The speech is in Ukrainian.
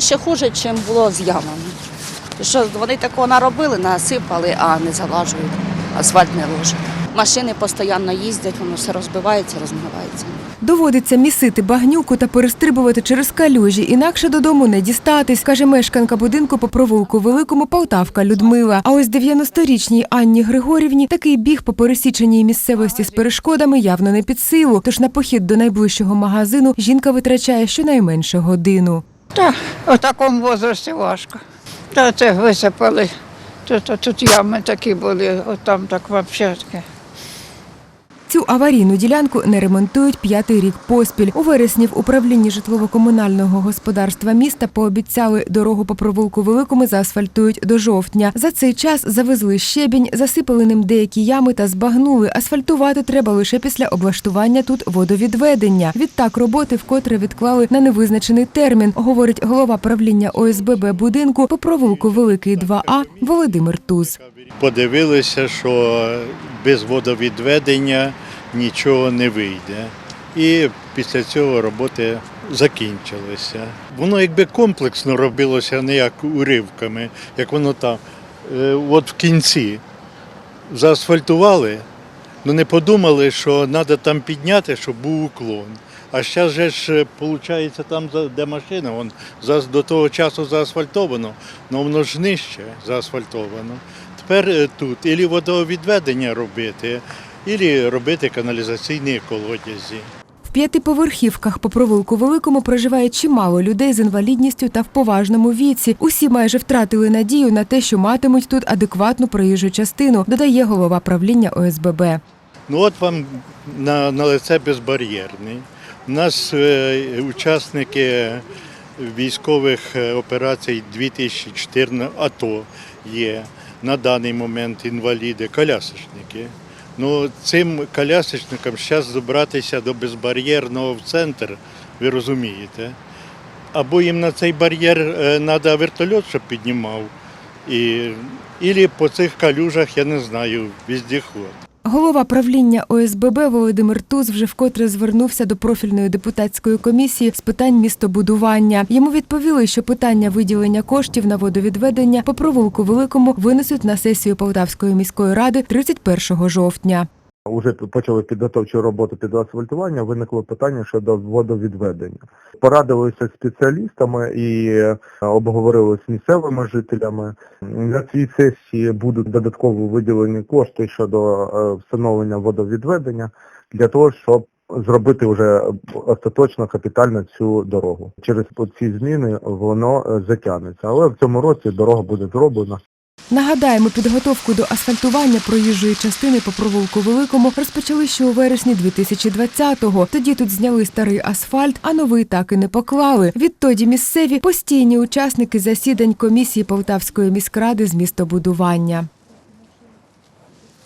Ще хуже, ніж було з ямами. Що вони такого наробили, насипали, а не залажують, асфальт не. Машини постійно їздять, воно все розбивається, розмивається. Доводиться місити багнюку та перестрибувати через калюжі, інакше додому не дістатись, каже мешканка будинку по провулку Великому Полтавка Людмила. А ось 90-річній Анні Григорівні такий біг по пересіченій місцевості з перешкодами явно не під силу. Тож на похід до найближчого магазину жінка витрачає щонайменше годину. Та у такому возрасті важко. Та це висипали. Тут, тут ями такі були, от там так взагалі таке. Цю аварійну ділянку не ремонтують п'ятий рік поспіль. У вересні в управлінні житлово-комунального господарства міста пообіцяли дорогу по провулку Великому заасфальтують до жовтня. За цей час завезли щебінь, засипали ним деякі ями та збагнули. Асфальтувати треба лише після облаштування тут водовідведення. Відтак роботи вкотре відклали на невизначений термін, говорить голова правління ОСББ будинку по провулку Великий 2А Володимир Туз. Подивилися, що без водовідведення нічого не вийде. І після цього роботи закінчилися. Воно якби комплексно робилося, не як уривками, як воно там. Е, От в кінці заасфальтували, але не подумали, що треба там підняти, щоб був уклон. А зараз же ж виходить, там, де машина, вон, до того часу заасфальтовано, але воно ж нижче заасфальтовано. Тепер е, тут ілі водовідведення робити, ілі робити каналізаційні колодязі. В п'ятиповерхівках по провулку Великому проживає чимало людей з інвалідністю та в поважному віці. Усі майже втратили надію на те, що матимуть тут адекватну проїжджу частину, додає голова правління ОСББ. Ну от вам на, на лице безбар'єрний. У нас е, учасники військових е, операцій 2014 АТО є на даний момент інваліди, колясочники. Ну, цим колясочникам зараз добратися до безбар'єрного в центр, ви розумієте. Або їм на цей бар'єр треба вертольот, щоб піднімав, і, і по цих калюжах, я не знаю, віздіход. Голова правління ОСББ Володимир Туз вже вкотре звернувся до профільної депутатської комісії з питань містобудування. Йому відповіли, що питання виділення коштів на водовідведення по провулку Великому винесуть на сесію Полтавської міської ради 31 жовтня. Уже почали підготовчу роботу під асфальтування, виникло питання щодо водовідведення. Порадилися з спеціалістами і е, обговорили з місцевими жителями. На цій сесії будуть додатково виділені кошти щодо е, встановлення водовідведення для того, щоб зробити вже остаточно капітально цю дорогу. Через ці зміни воно е, затягнеться. Але в цьому році дорога буде зроблена. Нагадаємо, підготовку до асфальтування проїжджої частини по провулку Великому розпочали ще у вересні 2020-го. Тоді тут зняли старий асфальт, а новий так і не поклали. Відтоді місцеві постійні учасники засідань комісії Полтавської міськради з містобудування.